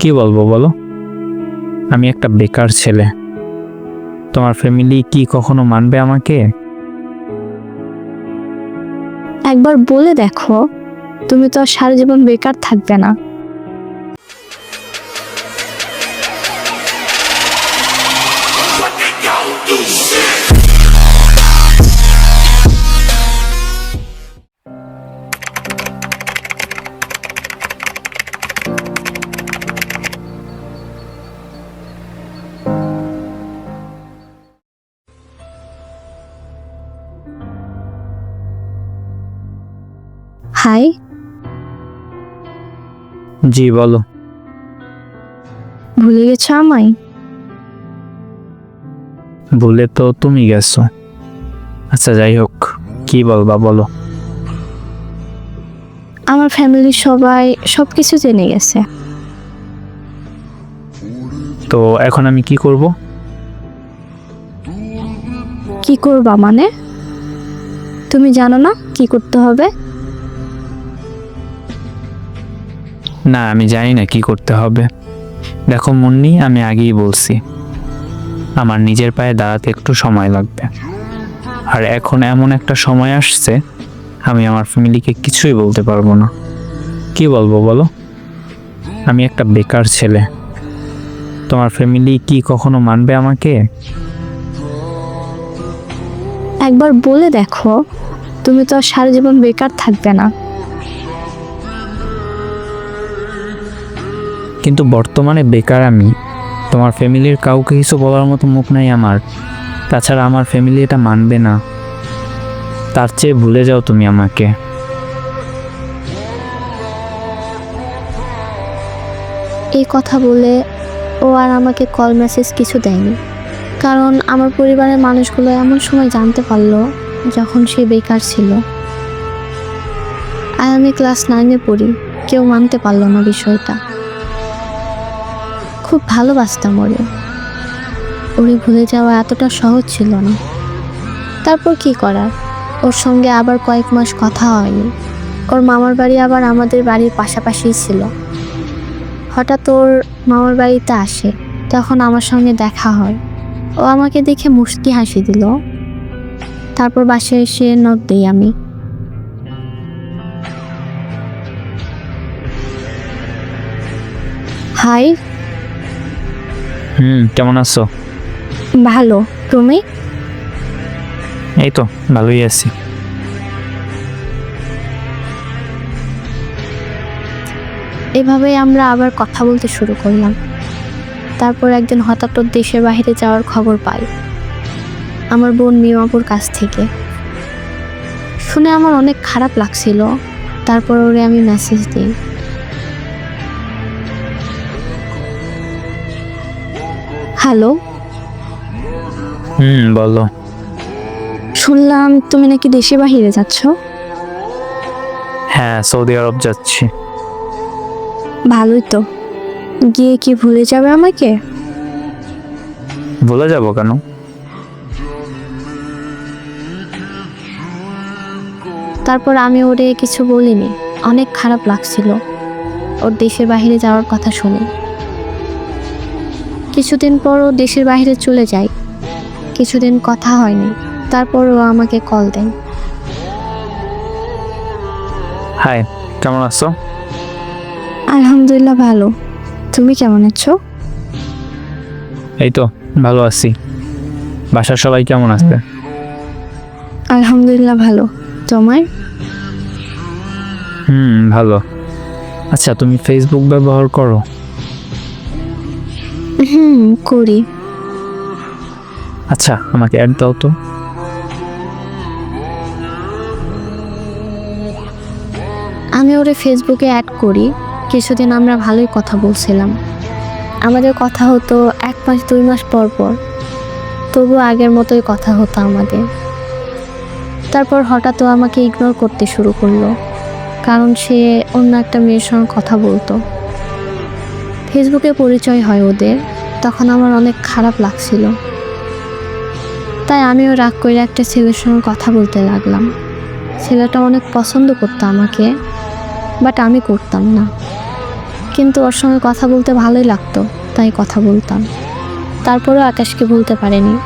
কি বলব বলো? আমি একটা বেকার ছেলে। তোমার ফ্যামিলি কি কখনো মানবে আমাকে? একবার বলে দেখো, তুমি তো আর সারা জীবন বেকার থাকবে না। জি বলো। ভুলে গেছো আমায়? ভুলে তো তুমি গেছো। আচ্ছা যাই হোক কি বলবা বলো। আমার ফ্যামিলির সবাই সব কিছু জেনে গেছে। তো এখন আমি কি করব? কি করবা মানে? তুমি জানো না কি করতে হবে? না, আমি জানি না কি করতে হবে। দেখো মুন্নি, আমি আগেই বলছি, আমার নিজের পায়ে দাঁড়াতে একটু সময় লাগবে। আর এখন এমন একটা সময় আসছে, আমি আমার ফ্যামিলিকে কিছুই বলতে পারব না। কি বলব বলো? আমি একটা বেকার ছেলে। তোমার ফ্যামিলি কি কখনো মানবে আমাকে? একবার বলে দেখো, তুমি তো আর সারা জীবন বেকার থাকবে না। কিন্তু বর্তমানে বেকার আমি। তোমার ফ্যামিলির কাউকে কিছু বলার মতো মুখ নাই আমার। তাছাড়া আমার ফ্যামিলি এটা মানবে না। তার চেয়ে ভুলে যাও তুমি আমাকে। এই কথা বলে ও আর আমাকে কল মেসেজ কিছু দেয়নি। কারণ আমার পরিবারের মানুষগুলো এমন সময় জানতে পারল যখন সে বেকার ছিল। আর আমি ক্লাস নাইনে পড়ি, কেউ মানতে পারল না বিষয়টা। খুব ভালোবাসতাম ওরে। ওরে ভুলে যাওয়া এতটা সহজ ছিল না। তারপর কি করার? ওর সঙ্গে আবার কয়েক মাস কথা হয়নি। ওর মামার বাড়ি আবার আমাদের বাড়ির পাশাপাশিই ছিল। হঠাৎ ওর মামার বাড়িতে আসে, তখন আমার সঙ্গে দেখা হয়। ও আমাকে দেখে মুস্কি হাসি দিল। তারপর বাসায় এসে নখ দিই আমি। হাই হুম কেমন আছো? ভালো। তুমি? এই তো ভালোই আছি। এভাবেই আমরা আবার কথা বলতে শুরু করলাম। তারপর একদিন হঠাৎ ওর দেশের বাইরে যাওয়ার খবর পাই। আমার বোন মিমাপুর কাছ থেকে। শুনে আমার অনেক খারাপ লাগছিল। তারপর ওরে আমি মেসেজ দিই। হ্যালো? হুম বলো। শুনলাম তুমি নাকি দেশে বাহিরে যাচ্ছ। হ্যাঁ সৌদি আরব যাচ্ছি। ভালোই তো। গিয়ে কি ভুলে যাবে আমাকে? ভুলে যাব কেন? তারপর আমি ওরে কিছু বলিনি। অনেক খারাপ লাগছিল। ওর দেশের বাইরে যাওয়ার কথা শুনে। কিছুদিন পর ও দেশের বাইরে চলে যায়। কিছুদিন কথা হয়নি। তারপর ও আমাকে কল দেয় হাই কেমন আছো? আলহামদুলিল্লাহ ভালো। তুমি কেমন আছো? এই তো ভালো আছি। বাসার সবাই কেমন আছে? আলহামদুলিল্লাহ ভালো। তোমার? হুম ভালো। আচ্ছা তুমি ফেসবুক ব্যবহার করো? হুম করি। আচ্ছা আমাকে অ্যাড দাও তো। আমি ওরে ফেসবুকে অ্যাড করি। কিছুদিন আমরা ভালোই কথা বলছিলাম। আমাদের কথা হতো এক মাস দুই মাস পর পর। তবু আগের মতোই কথা হতো আমাদের। তারপর হঠাৎ ও আমাকে ইগনোর করতে শুরু করল। কারণ সে অন্য একটা মেয়ের সঙ্গে কথা বলতো। ফেসবুকে পরিচয় হয় ওদের, তখন আমার অনেক খারাপ লাগছিল। তাই আমিও রাগ করে একটা ছেলের সঙ্গে কথা বলতে লাগলাম। ছেলেটা অনেক পছন্দ করতো আমাকে, বাট আমি করতাম না। কিন্তু ওর সঙ্গে কথা বলতে ভালোই লাগতো, তাই কথা বলতাম। তারপরেও আকাশকে বলতে পারেনি,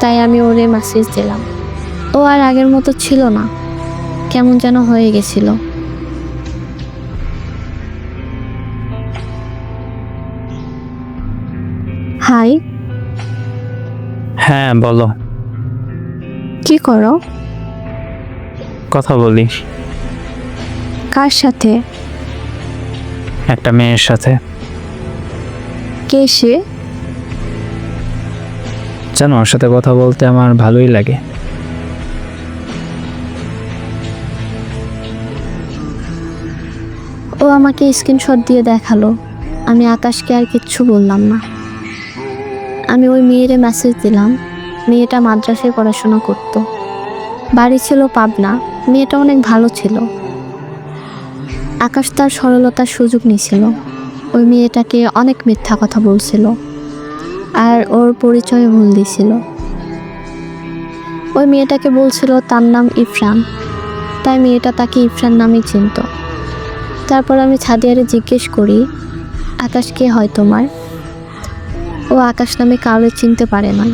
তাই আমি ওরে মেসেজ দিলাম। ও আর আগের মতো ছিল না, কেমন যেন হয়ে গেছিল। হাই। হ্যাঁ বলো। কি করো? কথা বলি। কার সাথে? একটা মেয়ের সাথে। কে সে? জানো ওর সাথে কথা বলতে আমার ভালোই লাগে। ও আমাকে স্ক্রিনশট দিয়ে দেখাল। আমি আকাশকে আর কিচ্ছু বললাম না। আমি ওই মেয়েরে মেসেজ দিলাম। মেয়েটা মাদ্রাসায় পড়াশোনা করত। বাড়ি ছিল পাবনা। মেয়েটা অনেক ভালো ছিল। আকাশ তার সরলতার সুযোগ নিছিল। ওই মেয়েটাকে অনেক মিথ্যা কথা বলছিল। আর ওর পরিচয় ভুল দিছিল। ওই মেয়েটাকে বলছিল তার নাম ইফরান। তাই মেয়েটা তাকে ইফরান নামেই চিনত। তারপর আমি ছাদিয়ারে জিজ্ঞেস করি, আকাশ কে হয় তোমার? ও আকাশ নামে কাউরে চিনতে পারে না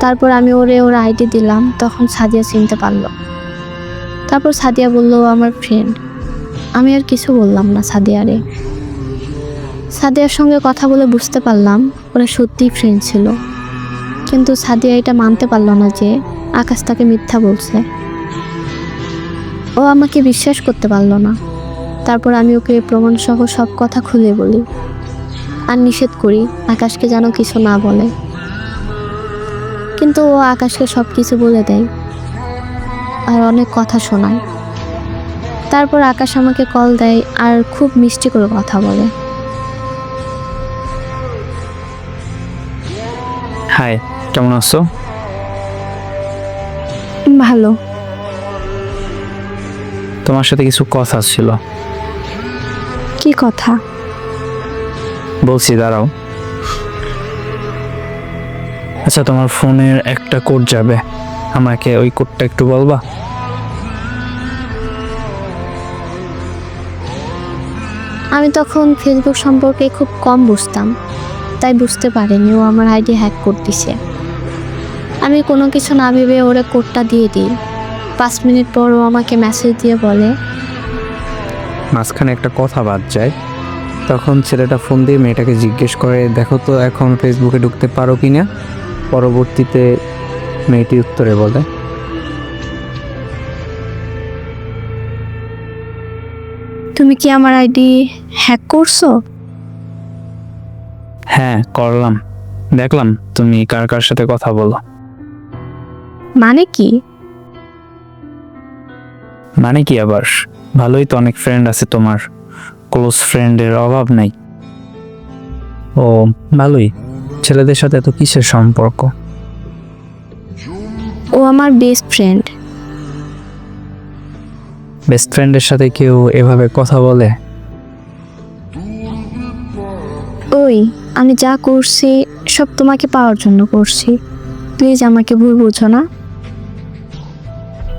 তারপর আমি ওরে ওর আইডি দিলাম, তখন সাদিয়া চিনতে পারল। তারপর সাদিয়া বলল আমার ফ্রেন্ড আমি আর কিছু বললাম না সাদিয়ারে। সাদিয়ার সঙ্গে কথা বলে বুঝতে পারলাম ওরা সত্যিই ফ্রেন্ড ছিল। কিন্তু সাদিয়া এটা মানতে পারল না যে আকাশ তাকে মিথ্যা বলছে। ও আমাকে বিশ্বাস করতে পারল না। তারপর আমি ওকে প্রমাণ সহ সব কথা খুলে বলি। আর নিষেধ করি আকাশকে যেন কিছু না বলে। কিন্তু ও আকাশকে সব কিছু বলে দেয় আর অনেক কথা শোনায়। তারপর আকাশ আমাকে কল দেয় আর খুব মিষ্টি করে কথা বলে। হাই কেমন আছো? ভালো। তোমার সাথে কিছু কথা ছিল। কি কথা? বলছি দাঁড়াও। আচ্ছা তোমার ফোনের একটা কোড যাবে। আমাকে ওই কোডটা একটু বলবা? আমি তখন ফেসবুক সম্পর্কে খুব কম বুঝতাম তাই বুঝতে পারিনি ও আমার আইডি হ্যাক করতেছে আমি কোনো কিছু না ভেবে ওরে কোডটা দিয়ে দিই। পাঁচ মিনিট পর ও আমাকে মেসেজ দিয়ে বলে মাঝখানে একটা কথা বাদ যায়। তখন ছেলেটা ফোন দিয়ে মেয়েটাকে জিজ্ঞেস করে দেখো তো এখন ফেসবুকে ঢুকতে পারো কি না পরবর্তীতে মেয়েটি উত্তরে বলে তুমি কি আমার আইডি হ্যাক করছ? হ্যাঁ করলাম। দেখলাম তুমি কার কার সাথে কথা বলো। মানে কি? মানে কি আবার? ভালোই তো অনেক ফ্রেন্ড আছে তোমার। ক্লোজ ফ্রেন্ডের অভাব নাই। ও ভালোই ছেলেদের সাথে এত কিসের সম্পর্ক? ও আমার বেস্ট ফ্রেন্ড বেস্ট ফ্রেন্ডের সাথে কেউ এভাবে কথা বলে? ওই আমি যা করছি সব তোমাকে পাওয়ার জন্য করছি। প্লিজ আমাকে ভুল বুঝো না।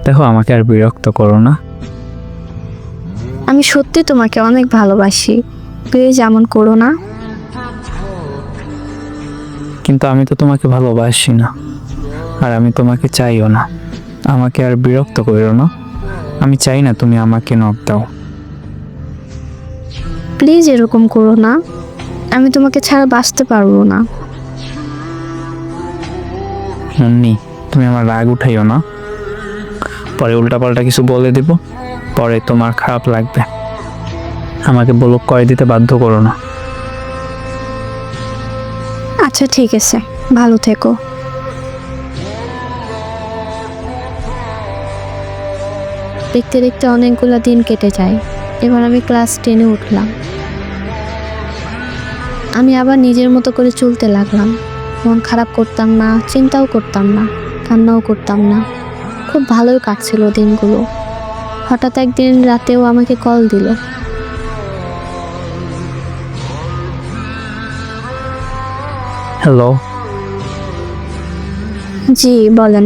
দেখো আমাকে আর বিরক্ত করো না। আমি সত্যি তোমাকে অনেক ভালোবাসি। প্লিজ এমন করো না। কিন্তু আমি তো তোমাকে ভালোবাসি না। আর আমি তোমাকে চাইও না। আমাকে আর বিরক্ত করো না। আমি চাই না তুমি আমাকে নক দাও। প্লিজ এরকম করো না। আমি তোমাকে ছাড়া বাঁচতে পারব না। মুন্নি তুমি আমার রাগ উঠাইও না। পরে উল্টাপাল্টা কিছু বলে দিব। পরে তোমার খারাপ লাগবে। আমাকে ব্লক করে দিতে বাধ্য করো না। আচ্ছা ঠিক আছে। ভালো থেকো। দেখতে দেখতে অনেকগুলো দিন কেটে যায়। এবার আমি ক্লাস টেনে উঠলাম। আমি আবার নিজের মতো করে চলতে লাগলাম। মন খারাপ করতাম না, চিন্তাও করতাম না, কান্নাও করতাম না। খুব ভালোই কাটছিল দিনগুলো। হঠাৎ একদিন রাতেও আমাকে কল দিল। হ্যালো। জি বলেন।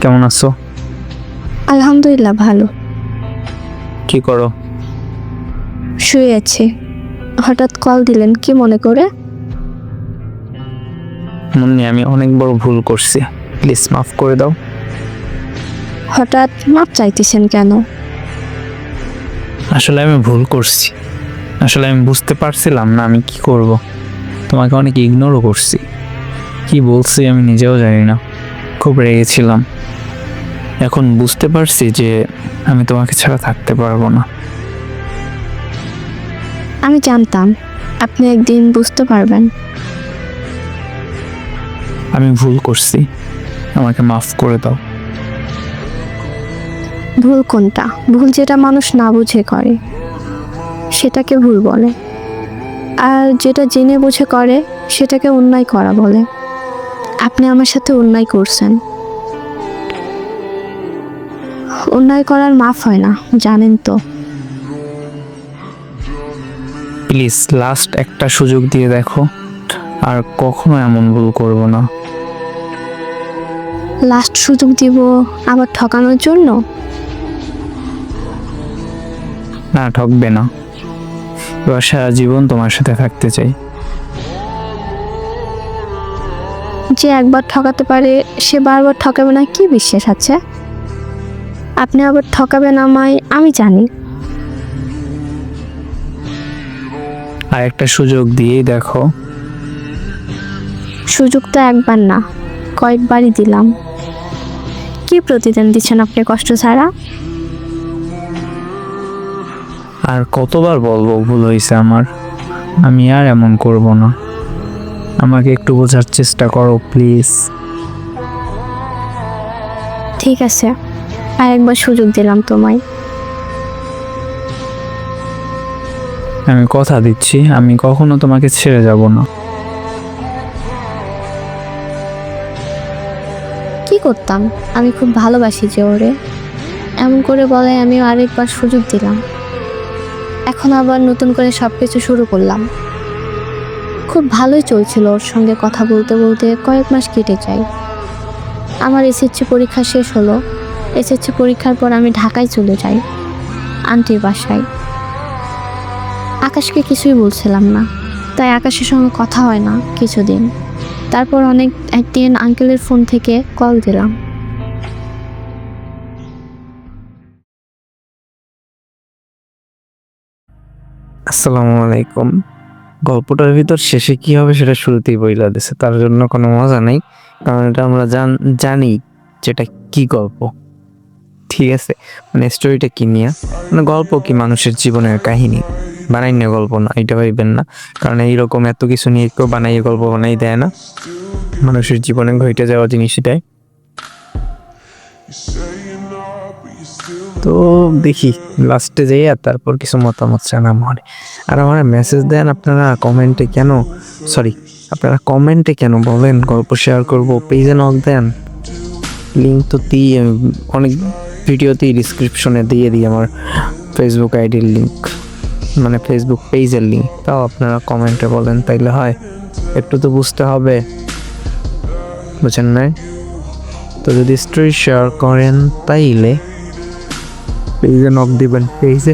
কেমন আছো? আলহামদুলিল্লাহ ভালো। কি করো? শুয়ে আছি। হঠাৎ কল দিলেন কি মনে করে? মুন্নি আমি অনেক বড় ভুল করছি। প্লিজ মাফ করে দাও। হঠাৎ মাপ চাইতেছেন কেন? আসলে আমি ভুল করছি। আসলে আমি বুঝতে পারছিলাম না আমি কি করব। তোমাকে অনেক ইগনোরও করছি। কি বলছি আমি নিজেও জানি না। খুব রেগেছিলাম এখন বুঝতে পারছি যে আমি তোমাকে ছাড়া থাকতে পারব না। আমি জানতাম আপনি একদিন বুঝতে পারবেন। আমি ভুল করছি। আমাকে মাফ করে দাও। ভুল কোনটা? ভুল যেটা মানুষ না বুঝে করে সেটাকে ভুল বলে। আর যেটা জেনে বুঝে করে সেটাকে অন্যায় করা বলে। আপনি আমার সাথে অন্যায় করছেন। অন্যায় করার মাফ হয় না জানেন তো। প্লিজ লাস্ট একটা সুযোগ দিয়ে দেখো। আর কখনো এমন ভুল করব না। লাস্ট সুযোগ দিব আবার ঠকানোর জন্য? না ঠকবে না। এবার সারা জীবন তোমার সাথে থাকতে চাই। যে একবার ঠকাতে পারে সে বারবার ঠকাবে না কি বিশ্বাস আছে? আপনি আবার ঠকাবেন আমায় আমি জানি। আর একটা সুযোগ দিয়েই দেখো। সুযোগ তো একবার না কয়েকবারই দিলাম। কি প্রতিদান দিচ্ছেন আপনি কষ্ট ছাড়া? আর কতবার বলব ভুল হয়েছে আমার? আমি আর এমন করব না। আমাকে একটু বোঝার চেষ্টা করো প্লিজ। ঠিক আছে। আর একবার সুযোগ দিলাম তোমায়। আমি কথা দিচ্ছি আমি কখনো তোমাকে ছেড়ে যাব না। কি করতাম? আমি খুব ভালোবাসি যে ওরে। এমন করে বলে আমি আরেকবার সুযোগ দিলাম। এখন আবার নতুন করে সব কিছু শুরু করলাম। খুব ভালোই চলছিল ওর সঙ্গে কথা বলতে বলতে কয়েক মাস কেটে যায়। আমার এসএসসি পরীক্ষা শেষ হলো। এসএসসি পরীক্ষার পর আমি ঢাকায় চলে যাই, আন্টির বাসায়। আকাশকে কিছুই বলছিলাম না, তাই আকাশের সঙ্গে কথা হয় না কিছুদিন। তারপর অনেক, একদিন আঙ্কেলের ফোন থেকে কল দিলাম। আসসালামু আলাইকুম। গল্পটার ভিতর শেষে কি হবে সেটা শুরুতেই বইলা দিছে, তার জন্য কোনো মজা নেই, কারণ এটা আমরা জান, জানি যেটা কি গল্প। ঠিক আছে মানে স্টোরিটা কি নিয়ে? মানে গল্প কি মানুষের জীবনের কাহিনী? বানাই না গল্প না, এটা ভাইবেন না, কারণ এইরকম এত কিছু নিয়ে কেউ বানাই গল্প বানাই দেয় না। মানুষের জীবনে ঘটে যাওয়া জিনিস এটাই তো দেখি লাস্টে যাই আর তারপর কিছু মতামত জানা মনে আর আমার মেসেজ দেন আপনারা কমেন্টে কেন সরি আপনারা কমেন্টে কেন বলেন, গল্প শেয়ার করব পেজে নক দেন। লিঙ্ক তো দিই অনেক ভিডিওতেই ডিসক্রিপশনে দিয়ে দিই আমার ফেসবুক আইডির লিঙ্ক মানে ফেসবুক পেজের লিঙ্ক তাও আপনারা কমেন্টে বলেন, তাইলে হয়। একটু তো বুঝতে হবে। বুঝেন নাই? তো যদি স্টোরি শেয়ার করেন, তাইলে পেজে নক দিবেন পেজে